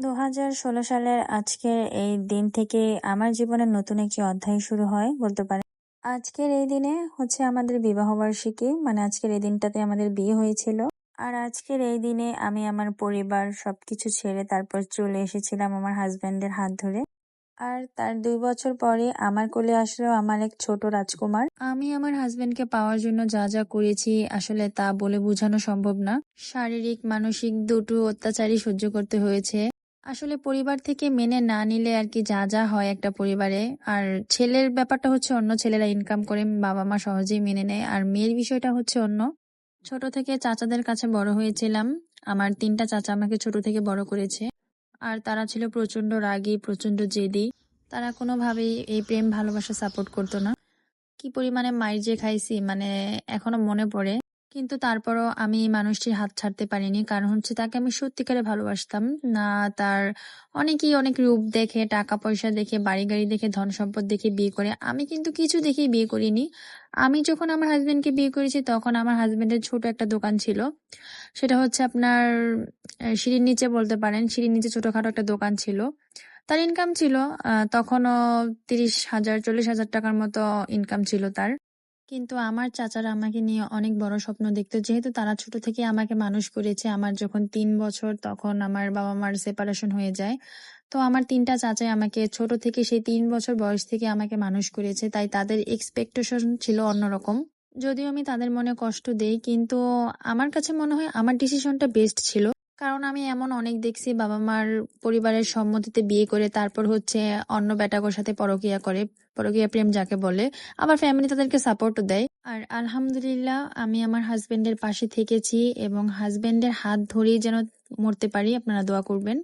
দু হাজার ষোলো সালের আজকের এই দিন থেকে আমার জীবনের নতুন একটি অধ্যায় শুরু হয়, বলতে পারেন। আজকের এই দিনে হচ্ছে আমাদের বিবাহবার্ষিকী মানে আজকের এই দিনটাতে আমাদের বিয়ে হয়েছিল। আর আজকের এই দিনে আমি আমার পরিবার সবকিছু ছেড়ে তারপর চলে এসেছিলাম আমার হাজবেন্ডের হাত ধরে। আর তার দুই বছর পরে আমার কোলে আসলো আমার এক ছোট রাজকুমার। আমি আমার হাজবেন্ডকে পাওয়ার জন্য যা যা করেছি, আসলে তা বলে বোঝানো সম্ভব না। শারীরিক, মানসিক দুটো অত্যাচারই সহ্য করতে হয়েছে। আসলে পরিবার থেকে মেনে না নিলে আর কি যা যা হয় একটা পরিবারে। আর ছেলের ব্যাপারটা হচ্ছে অন্য, ছেলেরা ইনকাম করে বাবা মা সহজেই মেনে নেয়। আর মেয়ের বিষয়টা হচ্ছে অন্য। ছোট থেকে চাচাদের কাছে বড় হয়েছিলাম। আমার তিনটা চাচা আমাকে ছোট থেকে বড় করেছে। আর তারা ছিল প্রচণ্ড রাগী প্রচণ্ড জেদি। তারা কোনোভাবেই এই প্রেম ভালোবাসা সাপোর্ট করতো না। কি পরিমাণে মাইর যে খাইছি মানে এখনও মনে পড়ে। কিন্তু তারপরও আমি মানুষটির হাত ছাড়তে পারিনি। কারণ হচ্ছে তাকে আমি সত্যিকারে ভালোবাসতাম। না, তার অনেকেই অনেক রূপ দেখে টাকা পয়সা দেখে বাড়ি গাড়ি দেখে ধন সম্পদ দেখে বিয়ে করে। আমি কিন্তু কিছু দেখেই বিয়ে করিনি। আমি যখন আমার হাজবেন্ডকে বিয়ে করেছি, তখন আমার হাজবেন্ডের ছোট একটা দোকান ছিল। সেটা হচ্ছে আপনার সিঁড়ির নিচে বলতে পারেন। সিঁড়ির নিচে ছোটখাটো একটা দোকান ছিল। তার ইনকাম ছিল তখনও তিরিশ হাজার, চল্লিশ হাজার টাকার মতো ইনকাম ছিল তার। কিন্তু আমার চাচারা আমাকে নিয়ে অনেক বড় স্বপ্ন দেখতো। যেহেতু তারা ছোট থেকে আমাকে মানুষ করেছে, আমার যখন তিন বছর তখন আমার বাবা মার সেপারেশন হয়ে যায়। তো আমার তিনটা চাচাই আমাকে ছোট থেকে সেই তিন বছর বয়স থেকে আমাকে মানুষ করেছে, তাই তাদের এক্সপেকটেশন ছিল অন্যরকম। যদিও আমি তাদের মনে কষ্ট দেই, কিন্তু আমার কাছে মনে হয় আমার ডিসিশনটা বেস্ট ছিল। কারণ আমি এমন অনেক দেখছি বাবা মার পরিবারের সম্মতিতে বিয়ে করে তারপর হচ্ছে অন্য বেটাকোর সাথে পরকিয়া করে, পরকিয়া প্রেম যাকে বলে। আবার ফ্যামিলি তাদেরকে সাপোর্টও দেয়। আর আলহামদুলিল্লাহ আমি আমার হাজবেন্ডের পাশে থেকেছি এবং হাজবেন্ডের হাত ধরেই যেন মরতে পারি, আপনারা দোয়া করবেন।